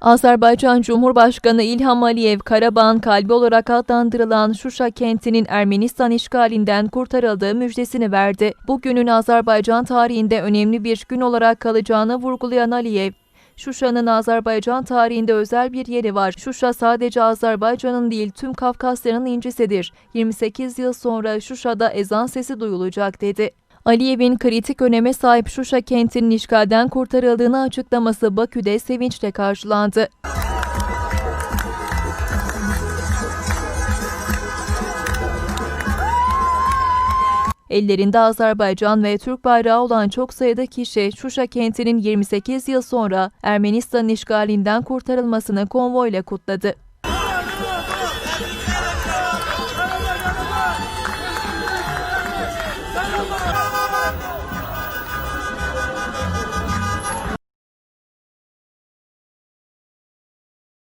Azerbaycan Cumhurbaşkanı İlham Aliyev, Karabağ'ın kalbi olarak adlandırılan Şuşa kentinin Ermenistan işgalinden kurtarıldığı müjdesini verdi. Bugünün Azerbaycan tarihinde önemli bir gün olarak kalacağını vurgulayan Aliyev, Şuşa'nın Azerbaycan tarihinde özel bir yeri var. Şuşa sadece Azerbaycan'ın değil tüm Kafkasya'nın incisidir. 28 yıl sonra Şuşa'da ezan sesi duyulacak dedi. Aliyev'in kritik öneme sahip Şuşa kentinin işgalden kurtarıldığını açıklaması Bakü'de sevinçle karşılandı. Ellerinde Azerbaycan ve Türk bayrağı olan çok sayıda kişi Şuşa kentinin 28 yıl sonra Ermenistan'ın işgalinden kurtarılmasını konvoyla kutladı.